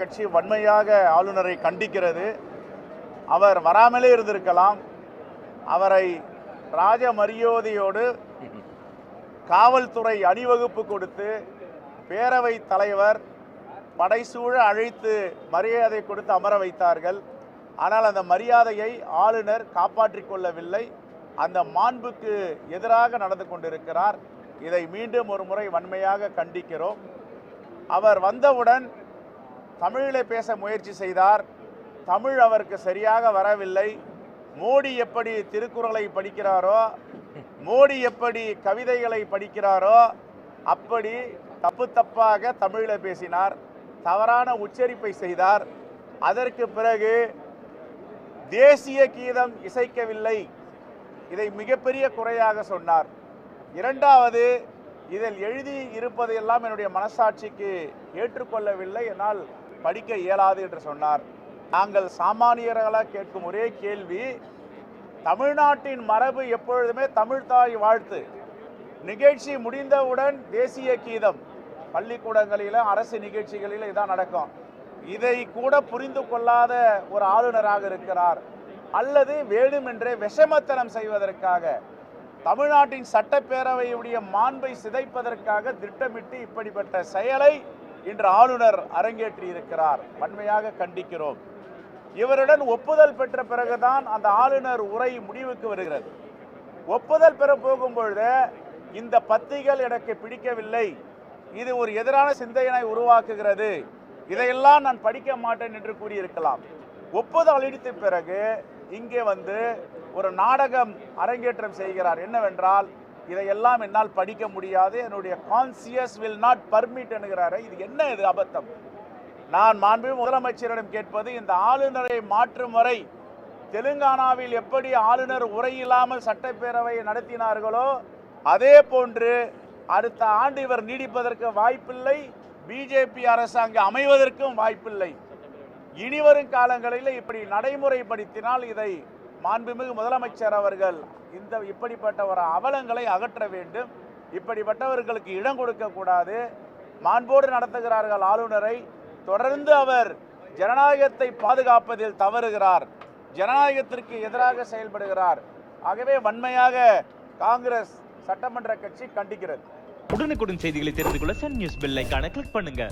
கட்சி வன்மையாக ஆளுநரை கண்டிக்கிறது. அவர் வராமலே இருந்திருக்கலாம். அவரை ராஜ மரியாதையோடு காவல்துறை அணிவகுப்பு கொடுத்து பேரவை தலைவர் படைசூழ அழைத்து மரியாதை கொடுத்து அமர வைத்தார்கள். ஆனால் அந்த மரியாதையை ஆளுநர் காப்பாற்றிக் கொள்ளவில்லை. அந்த மாண்புக்கு எதிராக நடந்து கொண்டிருக்கிறார். இதை மீண்டும் ஒரு முறை வன்மையாக கண்டிக்கிறோம். அவர் வந்தவுடன் தமிழில் பேச முயற்சி செய்தார். தமிழ் அவருக்கு சரியாக வரவில்லை. மோடி எப்படி திருக்குறளை படிக்கிறாரோ மோடி எப்படி கவிதைகளை படிக்கிறாரோ அப்படி தப்பு தப்பாக தமிழில் பேசினார். தவறான உச்சரிப்பை செய்தார். அதற்கு பிறகு தேசிய கீதம் இசைக்கவில்லை. இதை மிகப்பெரிய குறையாக சொன்னார். இரண்டாவது இதில் எழுதி இருப்பதையெல்லாம் என்னுடைய மனசாட்சிக்கு ஏற்றுக்கொள்ளவில்லை. என்னால் படிக்க இயலாது என்று சொன்னார். நாங்கள் சாமானியர்களாக கேட்கும் ஒரே கேள்வி தமிழ்நாட்டின் மரபு எப்பொழுதுமே தமிழ்தாய் வாழ்த்து. நிகழ்ச்சி முடிந்தவுடன் தேசிய கீதம். பள்ளிக்கூடங்களிலும் அரசு நிகழ்ச்சிகளில் இதான் நடக்கும். இதை கூட புரிந்து கொள்ளாத ஒரு ஆளுநராக இருக்கிறார். அல்லது வேண்டுமென்றே விஷமத்தனம் செய்வதற்காக தமிழ்நாட்டின் சட்டப்பேரவையுடைய மாண்பை சிதைப்பதற்காக திட்டமிட்டு இப்படிப்பட்ட செயலை இன்று ஆளுநர் அரங்கேற்றி இருக்கிறார். வன்மையாக கண்டிக்கிறோம். இவருடன் ஒப்புதல் பெற்ற பிறகுதான் அந்த ஆளுநர் உரை முடிவுக்கு வருகிறது. ஒப்புதல் பெற போகும்பொழுது இந்த பத்திகள் எனக்கு பிடிக்கவில்லை. இது ஒரு எதிரான சிந்தையினை உருவாக்குகிறது. இதையெல்லாம் நான் படிக்க மாட்டேன் என்று கூறியிருக்கலாம். ஒப்புதல் அளித்த பிறகு இங்கே வந்து ஒரு நாடகம் அரங்கேற்றம் செய்கிறார். என்னவென்றால் இதையெல்லாம் என்னால் படிக்க முடியாது. என்னுடைய கான்சியஸ் வில் நாட் பர்மிட் என்கிறாரு இது என்ன இது அபத்தம்? நான் மாண்பு முதலமைச்சரிடம் கேட்பது இந்த ஆளுநரை மாற்றும் வரை தெலுங்கானாவில் எப்படி ஆளுநர் உரையில்லாமல் சட்டப்பேரவையை நடத்தினார்களோ அதே போன்று அடுத்த ஆண்டு இவர் நீடிப்பதற்கு வாய்ப்பில்லை. பிஜேபி அரசு அங்கு அமைவதற்கும் வாய்ப்பில்லை. இனிவரும் காலங்களில் இப்படி நடைமுறைப்படுத்தினால் இதை மாண்புமிகு முதலமைச்சர் அவர்கள் இந்த இப்படிப்பட்ட ஒரு அவலங்களை அகற்ற வேண்டும். இப்படிப்பட்டவர்களுக்கு இடம் கொடுக்கக்கூடாது மாண்போடு நடத்துகிறார்கள் ஆளுநரை. தொடர்ந்து அவர் ஜனநாயகத்தை பாதுகாப்பதில் தவறுகிறார். ஜனநாயகத்திற்கு எதிராக செயல்படுகிறார். ஆகவே வன்மையாக காங்கிரஸ் சட்டமன்ற கட்சி கண்டிக்கிறது. உடனுக்குடன் செய்திகளை தெரிந்து கொள்ள சன் நியூஸ் பெல் ஐக்கான கிளிக் பண்ணுங்க.